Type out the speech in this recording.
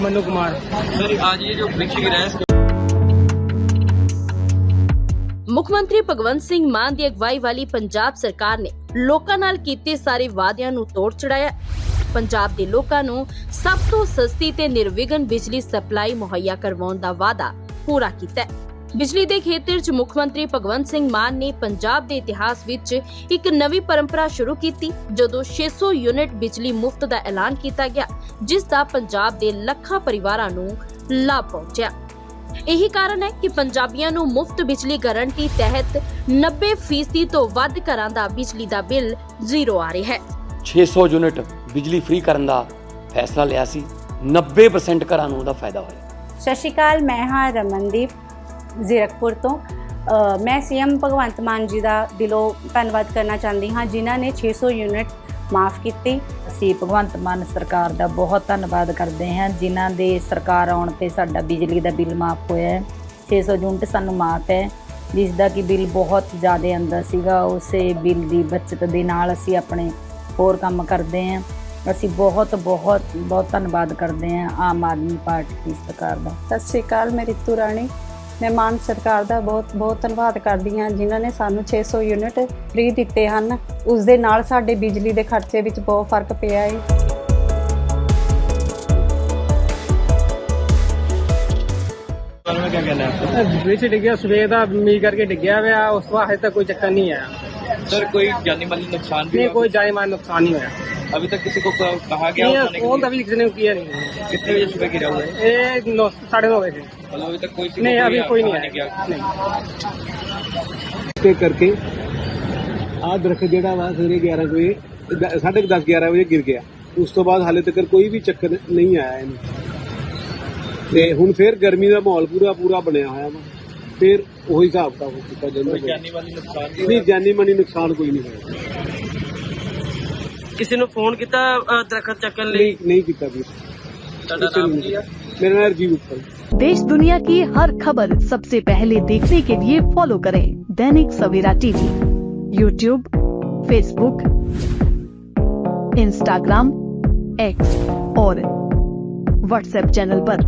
Manu Kumar sir आज ये जो वृक्ष गिरा है इसको ਮੁੱਖ ਮੰਤਰੀ ਭਗਵੰਤ ਸਿੰਘ ਮਾਨ ਦੀ ਅਗਵਾਈ ਵਾਲੀ ਪੰਜਾਬ ਸਰਕਾਰ ਨੇ ਲੋਕਾਂ ਨਾਲ ਕੀਤੇ ਸਾਰੇ ਵਾਅਦਿਆਂ ਨੂੰ ਤੋੜ ਚੜਾਇਆ ਪੰਜਾਬ ਦੇ ਲੋਕਾਂ ਨੂੰ ਸਭ ਤੋਂ ਸਸਤੀ ਤੇ ਨਿਰਵਿਘਨ ਬਿਜਲੀ ਸਪਲਾਈ ਮੁਹੱਈਆ ਕਰਵਾਉਣ ਦਾ ਵਾਅਦਾ ਪੂਰਾ ਕੀਤਾ ਹੈ ਬਿਜਲੀ ਦੇ ਖੇਤਰ 'ਚ ਮੁੱਖ ਮੰਤਰੀ ਭਗਵੰਤ ਸਿੰਘ ਮਾਨ ਨੇ ਪੰਜਾਬ ਦੇ ਇਤਿਹਾਸ ਵਿੱਚ ਇੱਕ ਨਵੀਂ ਪਰੰਪਰਾ ਸ਼ੁਰੂ ਕੀਤੀ ਜਦੋਂ 600 ਯੂਨਿਟ ਬਿਜਲੀ ਮੁਫਤ ਦਾ ਐਲਾਨ ਕੀਤਾ ਗਿਆ ਜਿਸ ਦਾ ਪੰਜਾਬ ਦੇ ਲੱਖਾਂ ਪਰਿਵਾਰਾਂ ਨੂੰ ਲਾਭ ਪਹੁੰਚਿਆ। ਇਹੀ ਕਾਰਨ ਹੈ ਕਿ ਪੰਜਾਬੀਆਂ ਨੂੰ ਮੁਫਤ ਬਿਜਲੀ ਗਾਰੰਟੀ ਤਹਿਤ 90% ਤੋਂ ਵੱਧ ਘਰਾਂ ਦਾ ਬਿਜਲੀ ਦਾ ਬਿੱਲ ਜ਼ੀਰੋ ਆ ਰਿਹਾ ਹੈ। 600 ਯੂਨਿਟ ਬਿਜਲੀ ਫ੍ਰੀ ਕਰਨ ਦਾ ਫੈਸਲਾ ਲਿਆ ਸੀ 90% ਘਰਾਂ ਨੂੰ ਉਹਦਾ ਫਾਇਦਾ ਹੋਇਆ। ਸਤਿ ਸ਼੍ਰੀ ਅਕਾਲ ਮੈਂ ਹਾਂ ਰਮਨਦੀਪ। ਜ਼ੀਰਕਪੁਰ ਤੋਂ। ਮੈਂ ਸੀਐਮ ਭਗਵੰਤ ਮਾਨ ਜੀ ਦਾ ਦਿਲੋਂ ਧੰਨਵਾਦ ਕਰਨਾ ਚਾਹੁੰਦੀ ਹਾਂ ਜਿਨ੍ਹਾਂ ਨੇ 600 ਯੂਨਿਟ ਮਾਫ ਕੀਤੀ। ਅਸੀਂ ਭਗਵੰਤ ਮਾਨ ਸਰਕਾਰ ਦਾ ਬਹੁਤ ਧੰਨਵਾਦ ਕਰਦੇ ਹਾਂ ਜਿਨ੍ਹਾਂ ਦੇ ਸਰਕਾਰ ਆਉਣ ਤੇ ਸਾਡਾ ਬਿਜਲੀ ਦਾ ਬਿੱਲ ਮਾਫ ਹੋਇਆ ਹੈ। 600 ਯੂਨਿਟ ਸਾਨੂੰ ਮਾਫ ਹੈ। ਜਿਸ ਦਾ ਕਿ ਬਿੱਲ ਬਹੁਤ ਜ਼ਿਆਦਾ ਆਉਂਦਾ ਸੀਗਾ ਉਸੇ ਬਿੱਲ ਦੀ ਬਚਤ ਦੇ ਨਾਲ ਅਸੀਂ ਆਪਣੇ ਹੋਰ ਕੰਮ ਕਰਦੇ ਹਾਂ। ਅਸੀਂ ਬਹੁਤ ਬਹੁਤ ਬਹੁਤ ਧੰਨਵਾਦ ਕਰਦੇ ਹਾਂ ਆਮ ਆਦਮੀ ਪਾਰਟੀ ਦੀ ਸਰਕਾਰ ਦਾ। ਸਤਿ ਸ਼੍ਰੀ ਅਕਾਲ ਮੈਂ ਰਿਤੂ ਰਾਣੀ। ਮੈਂ ਮਾਨ ਸਰਕਾਰ ਦਾ ਬਹੁਤ ਬਹੁਤ ਧੰਨਵਾਦ ਕਰਦੀ ਹਾਂ ਜਿਨ੍ਹਾਂ ਨੇ ਸਾਨੂੰ 600 ਯੂਨਿਟ ਫ੍ਰੀ ਦਿੱਤੇ ਹਨ। ਉਸ ਦੇ ਨਾਲ ਸਾਡੇ ਬਿਜਲੀ ਦੇ ਖਰਚੇ ਵਿੱਚ ਬਹੁਤ ਫ਼ਰਕ ਪਿਆ ਹੈ ਤੁਹਾਨੂੰ ਡਿੱਗਿਆ ਸਵੇਰ ਦਾ ਮੀ ਕਰਕੇ ਡਿੱਗਿਆ ਹੋਇਆ ਉਸ ਤੋਂ ਬਾਅਦ ਤੱਕ ਕੋਈ ਚੱਕਰ ਨਹੀਂ ਆਇਆ। ਸਰ ਕੋਈ ਜਾਨੀ ਮਾਲੀ ਨੁਕਸਾਨ ਵੀ ਨਹੀਂ ਕੋਈ ਜਾਨੀ ਮਾਲ ਨੁਕਸਾਨ ਨਹੀਂ ਹੋਇਆ। अभी तक किसी को कहा गया नहीं, फोन तभी किसी ने किया नहीं कितने बजे सुबह गिरा हुआ है? ये नौ साढ़े नौ बजे। अभी तक कोई नहीं अभी कोई नहीं आया। नहीं। करके ਆ ਦਰਖਤ ਜਿਹੜਾ ਵਾ ਸਵੇਰੇ 11 ਵਜੇ 10:30 11 ਵਜੇ ਗਿਰ ਗਿਆ ਉਸ ਤੋਂ ਬਾਅਦ ਹਾਲੇ ਤੱਕ ਕੋਈ ਵੀ ਚੱਕਰ ਨਹੀਂ ਆਇਆ ਇਹਨੂੰ ਤੇ ਹੁਣ ਫੇਰ ਗਰਮੀ ਦਾ ਮਾਹੌਲ ਪੂਰਾ ਪੂਰਾ ਬਣਿਆ ਹੋਇਆ ਵਾ ਫੇਰ ਉਹੀ ਹਿਸਾਬ ਦਾ ਹੋ ਚੁੱਕਾ ਜਾਂਦਾ ਜਾਨੀ ਮਾਲੀ ਨੁਕਸਾਨ ਕੋਈ ਨਹੀਂ ਹੋਇਆ ਕਿਸੇ ਨੂੰ ਫੋਨ ਕੀਤਾ ਅ, ਦਰਖਤ ਚੱਕਣ ਲਈ ਨਹੀਂ ਨਹੀਂ ਕੀਤਾ ਵੀ ਤੁਹਾਡਾ ਨਾਮ ਕੀ ਹੈ ਮੇਰਾ ਨਾਮ ਰਜੀਵ ਉੱਪਰ देश दुनिया की हर खबर सबसे पहले देखने के लिए फॉलो करें Dainik Savera TV YouTube Facebook Instagram X और व्हाट्सएप चैनल पर।